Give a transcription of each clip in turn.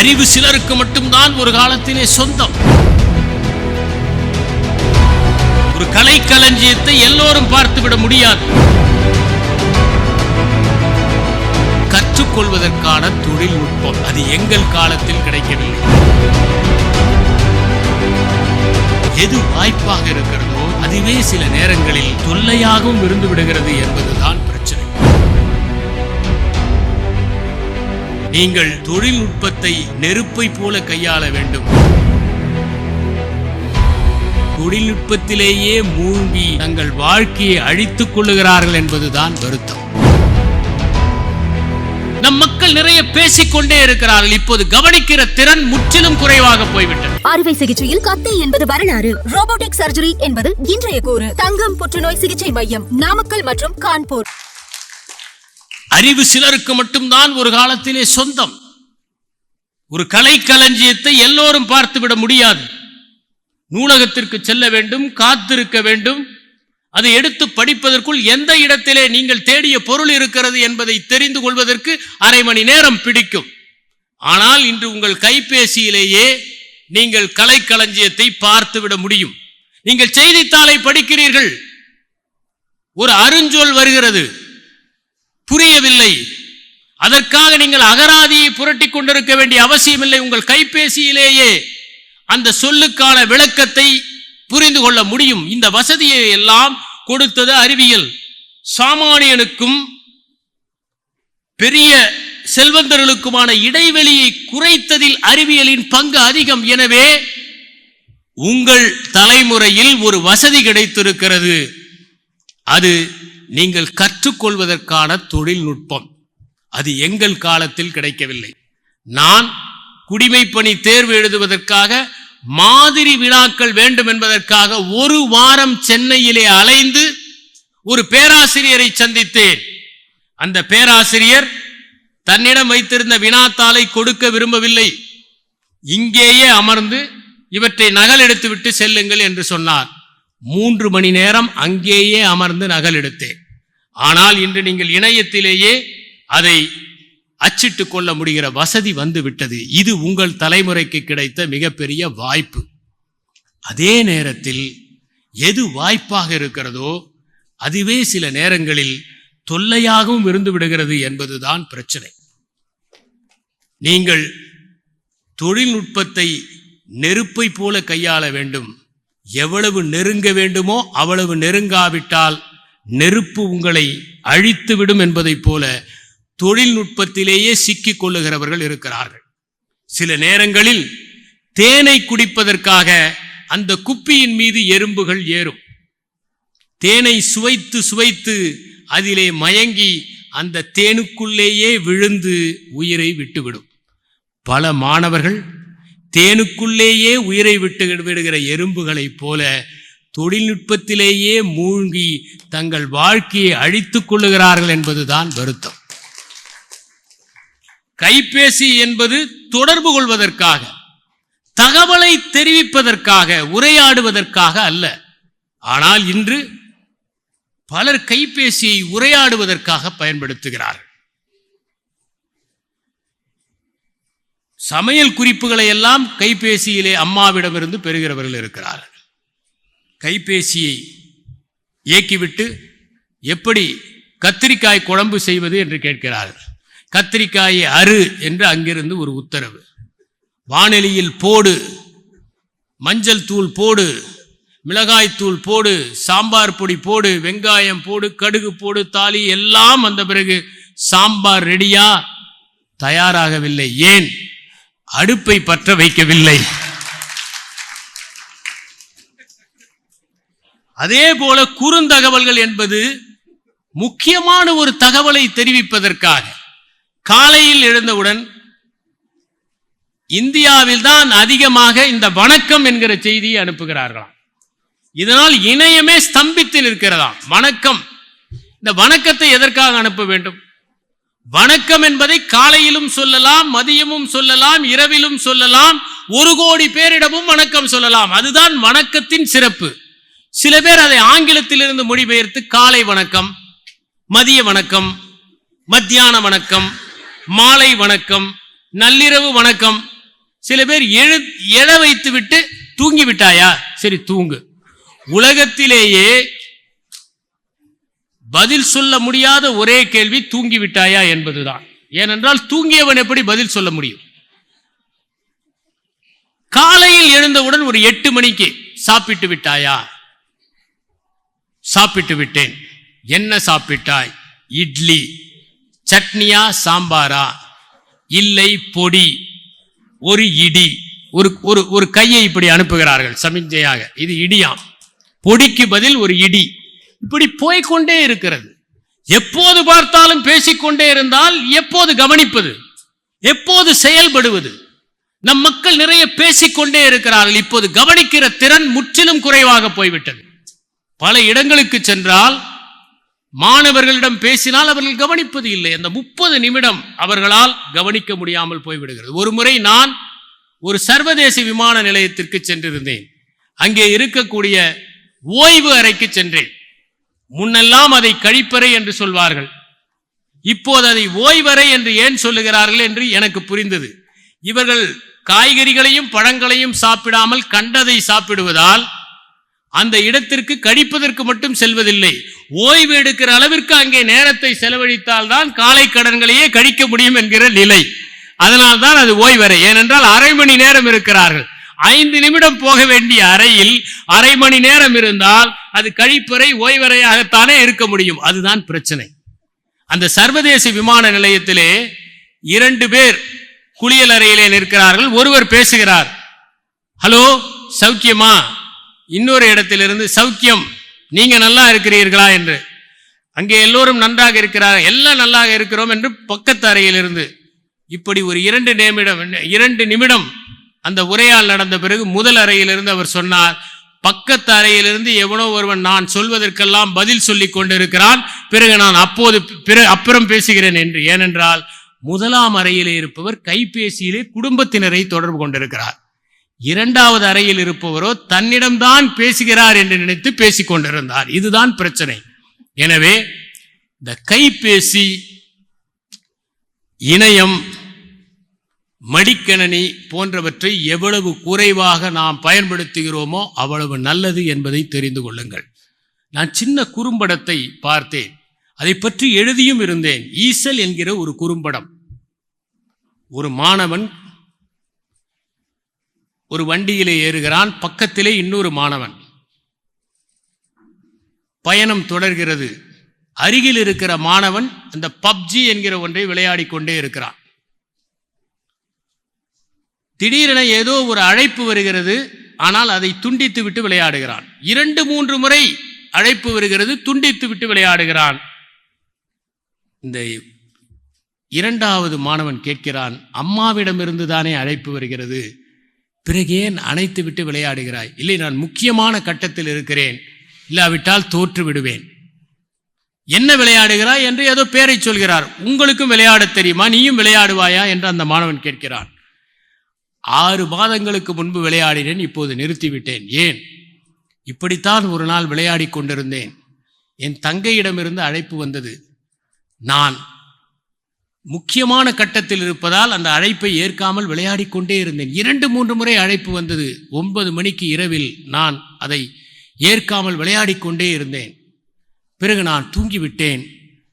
அறிவு சிலருக்கு மட்டும்தான் ஒரு காலத்திலே சொந்தம். ஒரு கலை களஞ்சியத்தை எல்லோரும் பார்த்துவிட முடியாது. கற்றுக்கொள்வதற்கான தொழில்நுட்பம் அது எங்கள் காலத்தில் கிடைக்கவில்லை. எது வாய்ப்பாக இருக்கிறதோ அதுவே சில நேரங்களில் தொல்லையாகவும் இருந்து விடுகிறது என்பதுதான் பிரச்சனை. நீங்கள் தொழில்நுட்பத்தை நெருப்பை போல கையாள வேண்டும். தொழில்நுட்பத்திலேயே மூழ்கி தங்கள் வாழ்க்கையை அழித்துக் கொள்ளுகிறார்கள் என்பதுதான் வருத்தம். நம் மக்கள் நிறைய பேசிக்கொண்டே இருக்கிறார்கள். இப்போது கவனிக்கிற திறன் முற்றிலும் குறைவாக போய்விட்டது. அறுவை சிகிச்சையில் கத்தி என்பது வரலாறு. ரோபோட்டிக் சர்ஜரி என்பது இன்றைய கூறு. தங்கம் புற்றுநோய் சிகிச்சை மையம். நாமக்கல் மற்றும் கான்பூர். அறிவு சிலருக்கு மட்டும்தான் ஒரு காலத்திலே சொந்தம். ஒரு கலை களஞ்சியத்தை எல்லோரும் பார்த்துவிட முடியாது. நூலகத்திற்கு செல்ல வேண்டும் காத்திருக்க வேண்டும். அதை எடுத்து படிப்பதற்குள் எந்த இடத்திலே நீங்கள் தேடிய பொருள் இருக்கிறது என்பதை தெரிந்து கொள்வதற்கு அரை மணி நேரம் பிடிக்கும். ஆனால் இன்று உங்கள் கைபேசியிலேயே நீங்கள் கலைக்களஞ்சியத்தை பார்த்துவிட முடியும். நீங்கள் செய்தித்தாளை படிக்கிறீர்கள். ஒரு அருஞ்சொல் வருகிறது. அதற்காக நீங்கள் அகராதியை புரட்டி கொண்டிருக்க வேண்டிய அவசியமில்லை. உங்கள் கைபேசியிலேயே அந்த சொல்லுக்கான விளக்கத்தை புரிந்து கொள்ள முடியும். இந்த வசதியை எல்லாம் கொடுத்தது அறிவியல். சாமானியனுக்கும் பெரிய செல்வந்தர்களுக்குமான இடைவெளியை குறைத்ததில் அறிவியலின் பங்கு அதிகம். எனவே உங்கள் தலைமுறையில் ஒரு வசதி கிடைத்திருக்கிறது. அது நீங்கள் கற்றுக்கொள்வதற்கான தொழில்நுட்பம். அது எங்கள் காலத்தில் கிடைக்கவில்லை. நான் குடிமைப்பணி தேர்வு எழுதுவதற்காக மாதிரி வினாக்கள் வேண்டும் என்பதற்காக ஒரு வாரம் சென்னையிலே அலைந்து ஒரு பேராசிரியரை சந்தித்தேன். அந்த பேராசிரியர் தன்னிடம் வைத்திருந்த வினாத்தாளை கொடுக்க விரும்பவில்லை. இங்கேயே அமர்ந்து இவற்றை நகல் எடுத்துவிட்டு செல்லுங்கள் என்று சொன்னார். மூன்று மணி நேரம் அங்கேயே அமர்ந்து நகல் எடுத்தேன் ஆனால் இன்று நீங்கள் இணையத்திலேயே அதை அச்சிட்டுக் கொள்ள முடிகிற வசதி வந்து விட்டது. இது உங்கள் தலைமுறைக்கு கிடைத்த மிகப்பெரிய வாய்ப்பு. அதே நேரத்தில் எது வாய்ப்பாக இருக்கிறதோ அதுவே சில நேரங்களில் தொல்லையாகவும் இருந்து விடுகிறது என்பதுதான் பிரச்சனை. நீங்கள் தொழில்நுட்பத்தை நெருப்பை போல கையாள வேண்டும். எவ்வளவு நெருங்க வேண்டுமோ அவ்வளவு நெருங்காவிட்டால் நெருப்பு உங்களை அழித்துவிடும் என்பதைப் போல தொழில்நுட்பத்திலேயே சிக்கிக் கொள்ளுகிறவர்கள் இருக்கிறார்கள். சில நேரங்களில் தேனை குடிப்பதற்காக அந்த குப்பியின் மீது எறும்புகள் ஏறும். தேனை சுவைத்து சுவைத்து அதிலே மயங்கி அந்த தேனுக்குள்ளேயே விழுந்து உயிரை விட்டுவிடும். பல மாணவர்கள் தேனுக்குள்ளேயே உயிரை விட்டு விடுகிற எறும்புகளைப் போல தொழில்நுட்பத்திலேயே மூழ்கி தங்கள் வாழ்க்கையை அழித்துக் கொள்ளுகிறார்கள் என்பதுதான் வருத்தம். கைபேசி என்பது தொடர்பு கொள்வதற்காக தகவலை தெரிவிப்பதற்காக உரையாடுவதற்காக அல்ல. ஆனால் இன்று பலர் கைபேசியை உரையாடுவதற்காக பயன்படுத்துகிறார்கள். சமையல் குறிப்புகளை எல்லாம் கைபேசியிலே அம்மாவிடமிருந்து பெறுகிறவர்கள் இருக்கிறார்கள். கைபேசியை இயக்கிவிட்டு எப்படி கத்திரிக்காய் குழம்பு செய்வது என்று கேட்கிறார்கள். கத்திரிக்காயை அரு என்று அங்கிருந்து ஒரு உத்தரவு. வானொலியில் போடு மஞ்சள் தூள் போடு மிளகாய் தூள் போடு சாம்பார் பொடி போடு வெங்காயம் போடு கடுகு போடு தாலி எல்லாம் வந்த பிறகு சாம்பார் ரெடியா? தயாராகவில்லை. ஏன்? அடுப்பை பற்ற வைக்கவில்லை. அதே போல குறுந்தகவல்கள் என்பது முக்கியமான ஒரு தகவலை தெரிவிப்பதற்காக. காலையில் எழுந்தவுடன் இந்தியாவில் தான் அதிகமாக இந்த வணக்கம் என்கிற செய்தியை அனுப்புகிறார்களாம். இதனால் இணையமே ஸ்தம்பித்து நிற்கிறதாம். வணக்கம். இந்த வணக்கத்தை எதற்காக அனுப்ப வேண்டும்? வணக்கம் என்பதை காலையிலும் சொல்லலாம் மதியமும் சொல்லலாம் இரவிலும் சொல்லலாம் ஒரு கோடி பேரிடமும் வணக்கம் சொல்லலாம். அதுதான் வணக்கத்தின் சிறப்பு. சில பேர் அதை ஆங்கிலத்திலிருந்து மொழிபெயர்த்து காலை வணக்கம் மதிய வணக்கம் மத்தியான வணக்கம் மாலை வணக்கம் நள்ளிரவு வணக்கம். சில பேர் எழு எழ வைத்து விட்டு தூங்கி விட்டாயா சரி தூங்கு. உலகத்திலேயே பதில் சொல்ல முடியாத ஒரே கேள்வி தூங்கி விட்டாயா என்பதுதான். ஏனென்றால் தூங்கியவன் எப்படி பதில் சொல்ல முடியும்? காலையில் எழுந்தவுடன் ஒரு எட்டு மணிக்கு சாப்பிட்டு விட்டாயா? சாப்பிட்டு விட்டேன். என்ன சாப்பிட்டாய்? இட்லி. சட்னியா சாம்பாரா? இல்லை பொடி. ஒரு இடி. ஒரு ஒரு ஒரு கையை இப்படி அனுப்புகிறார்கள் சமிஞ்சையாக இது இடியாம். பொடிக்கு பதில் ஒரு இடி. இப்படி போய்கொண்டே இருக்கிறது. எப்போது பார்த்தாலும் பேசிக்கொண்டே இருந்தால் எப்போது கவனிப்பது? எப்போது செயல்படுவது? நம் மக்கள் நிறைய பேசிக்கொண்டே இருக்கிறார்கள். இப்போது கவனிக்கிற திறன் முற்றிலும் குறைவாக போய்விட்டது. பல இடங்களுக்கு சென்றால் மாணவர்களிடம் பேசினால் அவர்கள் கவனிப்பது இல்லை. அந்த முப்பது நிமிடம் அவர்களால் கவனிக்க முடியாமல் போய்விடுகிறது. ஒரு முறை நான் ஒரு சர்வதேச விமான நிலையத்திற்கு சென்றிருந்தேன். அங்கே இருக்கக்கூடிய ஓய்வு அறைக்கு சென்றேன். முன்னெல்லாம் அதை கழிப்பறை என்று சொல்வார்கள். இப்போது அதை ஓய்வறை என்று ஏன் சொல்லுகிறார்கள் என்று எனக்கு புரிந்தது. இவர்கள் காய்கறிகளையும் பழங்களையும் சாப்பிடாமல் கண்டதை சாப்பிடுவதால் அந்த இடத்திற்கு கழிப்பதற்கு மட்டும் செல்வதில்லை. ஓய்வு எடுக்கிற அளவிற்கு அங்கே நேரத்தை செலவழித்தால் தான் காலை கடன்களையே கழிக்க முடியும் என்கிற நிலை. அதனால் தான் அது ஓய்வறை. ஏனென்றால் அரை மணி நேரம் இருக்கிறார்கள். ஐந்து நிமிடம் போக வேண்டிய அறையில் அரை மணி நேரம் இருந்தால் அது கழிப்பறை ஓய்வறையாகத்தானே இருக்க முடியும். அதுதான் பிரச்சனை. அந்த சர்வதேச விமான நிலையத்திலே இரண்டு பேர் குளியல் அறையிலே நிற்கிறார்கள். ஒருவர் பேசுகிறார். ஹலோ சௌக்கியமா? இன்னொரு இடத்திலிருந்து சௌக்கியம். நீங்க நல்லா இருக்கிறீர்களா என்று. அங்கே எல்லோரும் நன்றாக இருக்கிறார் எல்லாம் நல்லாக இருக்கிறோம் என்று பக்கத்து அறையிலிருந்து. இப்படி ஒரு இரண்டு நிமிடம் இரண்டு நிமிடம் அந்த உரையால் நடந்த பிறகு முதல் அறையிலிருந்து அவர் சொன்னார் பக்கத்து அறையிலிருந்து எவனோ ஒருவன் நான் சொல்வதற்கெல்லாம் பதில் சொல்லிக் கொண்டிருக்கிறான். பிறகு நான் அப்போது பிற அப்புறம் பேசுகிறேன் என்று. ஏனென்றால் முதலாம் அறையிலே இருப்பவர் கைபேசியிலே குடும்பத்தினரை தொடர்பு கொண்டிருக்கிறார். இரண்டாவது அறையில் இருப்பவரோ தன்னிடம்தான் பேசுகிறார் என்று நினைத்து பேசிக் கொண்டிருந்தார். இதுதான் பிரச்சனை. எனவே இந்த கைபேசி இணையம் மடிக்கணனி போன்றவற்றை எவ்வளவு குறைவாக நாம் பயன்படுத்துகிறோமோ அவ்வளவு நல்லது என்பதை தெரிந்து கொள்ளுங்கள். நான் சின்ன குறும்படத்தை பார்த்தேன். அதை பற்றி எழுதியும் இருந்தேன். ஈசல் என்கிற ஒரு குறும்படம். ஒரு மாணவன் ஒரு வண்டியிலே ஏறுகிறான் பக்கத்திலே இன்னொரு மாணவன். பயணம் தொடர்கிறது. அருகில் இருக்கிற மாணவன் அந்த பப்ஜி என்கிற ஒன்றை விளையாடி கொண்டே இருக்கிறான். திடீரென ஏதோ ஒரு அழைப்பு வருகிறது ஆனால் அதை துண்டித்து விட்டு விளையாடுகிறான். இரண்டு மூன்று முறை அழைப்பு வருகிறது துண்டித்து விட்டு விளையாடுகிறான். இந்த இரண்டாவது மாணவன் கேட்கிறான் அம்மாவிடமிருந்து தானே அழைப்பு வருகிறது? பிறகு ஏன் அணைத்து விட்டு விளையாடுகிறாய். இல்லை நான் முக்கியமான கட்டத்தில் இருக்கிறேன். இல்லாவிட்டால் தோற்று விடுவேன். என்ன விளையாடுகிறாய் என்று ஏதோ பேரை சொல்கிறார். உங்களுக்கும் விளையாடத் தெரியுமா? நீயும் விளையாடுவாயா? என்று அந்த மாணவன் கேட்கிறான். ஆறு மாதங்களுக்கு முன்பு விளையாடினேன் இப்போது நிறுத்திவிட்டேன். ஏன்? இப்படித்தான் ஒரு நாள் விளையாடி கொண்டிருந்தேன். என் தங்கையிடமிருந்து அழைப்பு வந்தது. நான் முக்கியமான கட்டத்தில் இருப்பதால் அந்த அழைப்பை ஏற்காமல் விளையாடி கொண்டே இருந்தேன். இரண்டு மூன்று முறை அழைப்பு வந்தது. ஒன்பது மணிக்கு இரவில் நான் அதை ஏற்காமல் விளையாடி கொண்டே இருந்தேன். பிறகு நான் தூங்கிவிட்டேன்.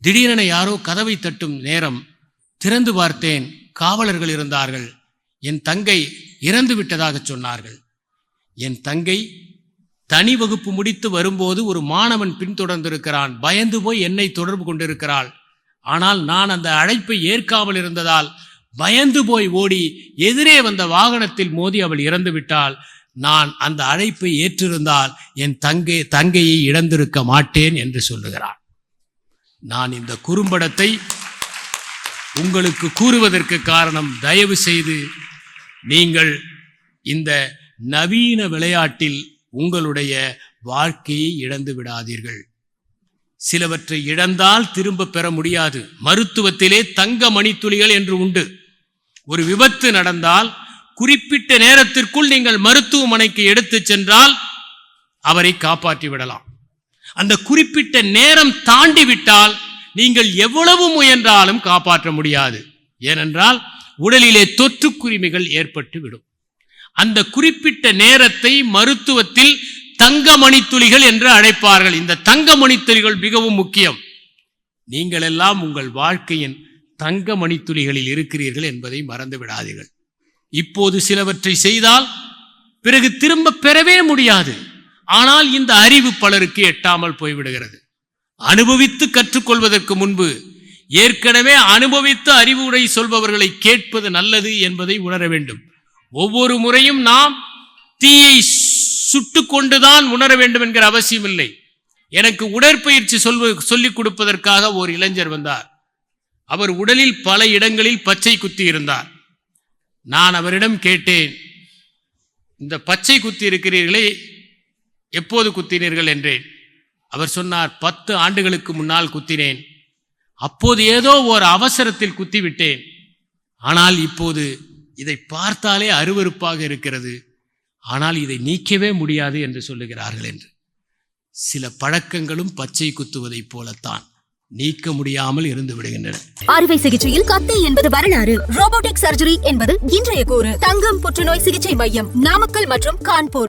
திடீரென யாரோ கதவை தட்டும் நேரம் திறந்து பார்த்தேன். காவலர்கள் இருந்தார்கள். என் தங்கை இறந்து விட்டதாக சொன்னார்கள். என் தங்கை தனி வகுப்பு முடித்து வரும்போது ஒரு மாணவன் பின்தொடர்ந்திருக்கிறான். பயந்து போய் என்னை தொடர்பு கொண்டிருக்கிறாள். ஆனால் நான் அந்த அழைப்பை ஏற்காமல் இருந்ததால் பயந்து போய் ஓடி எதிரே வந்த வாகனத்தில் மோதி அவள் இறந்துவிட்டால் நான் அந்த அழைப்பை ஏற்றிருந்தால் என் தங்கை தங்கையை இழந்திருக்க மாட்டேன் என்று சொல்லுகிறான் நான் இந்த குறும்படத்தை உங்களுக்கு கூறுவதற்கு காரணம் தயவு செய்து நீங்கள் இந்த நவீன விளையாட்டில் உங்களுடைய வாழ்க்கையை இழந்து விடாதீர்கள். சிலவற்றை இழந்தால் திரும்ப பெற முடியாது. மருத்துவத்திலே தங்க மணித்துளிகள் என்று உண்டு. ஒரு விபத்து நடந்தால் குறிப்பிட்ட நேரத்திற்குள் நீங்கள் மருத்துவமனைக்கு எடுத்து சென்றால் அவரை காப்பாற்றி விடலாம். அந்த குறிப்பிட்ட நேரம் தாண்டி விட்டால் நீங்கள் எவ்வளவு முயன்றாலும் காப்பாற்ற முடியாது. ஏனென்றால் உடலிலே தொற்றுக்குரிமைகள் ஏற்பட்டு விடும். அந்த குறிப்பிட்ட நேரத்தை மருத்துவத்தில் தங்க மணித்துளிகள் என்று அழைப்பார்கள். இந்த தங்க மணித்துளிகள் மிகவும் முக்கியம். நீங்கள் எல்லாம் உங்கள் வாழ்க்கையின் தங்க மணித்துளிகளில் இருக்கிறீர்கள் என்பதை மறந்து விடாதீர்கள். இப்போது சிலவற்றை செய்தால் பிறகு திரும்ப பெறவே முடியாது. ஆனால் இந்த அறிவு பலருக்கு எட்டாமல் போய்விடுகிறது. அனுபவித்து கற்றுக்கொள்வதற்கு முன்பு ஏற்கனவே அனுபவித்து அறிவுரை சொல்பவர்களை கேட்பது நல்லது என்பதை உணர வேண்டும். ஒவ்வொரு முறையும் நாம் தீயை சுட்டு கொண்டுதான் உணர வேண்டும் என்கிற அவசியம் இல்லை. எனக்கு உடற்பயிற்சி சொல்வ சொல்லிக் கொடுப்பதற்காக ஒரு இளைஞர் வந்தார். அவர் உடலில் பல இடங்களில் பச்சை குத்தி இருந்தார். நான் அவரிடம் கேட்டேன் இந்த பச்சை குத்தி இருக்கிறீர்களே எப்போது குத்தினீர்கள்? என்றேன். அவர் சொன்னார் பத்து ஆண்டுகளுக்கு முன்னால் குத்தினேன். அப்போது ஏதோ ஒரு அவசரத்தில் குத்திவிட்டேன். ஆனால் இப்போது இதை பார்த்தாலே அருவருப்பாக இருக்கிறது. ஆனால் இதை நீக்கவே முடியாது என்று சொல்லுகிறார்கள் என்று. சில பழக்கங்களும் பச்சை குத்துவதைப் போலத்தான் நீக்க முடியாமல் இருந்து விடுகின்றன. அறுவை சிகிச்சையில் கத்தை என்பது வரலாறு. ரோபோட்டிக் சர்ஜரி என்பது இன்றைய கூறு. தங்கம் புற்றுநோய் சிகிச்சை மையம் நாமக்கல் மற்றும் கான்பூர்.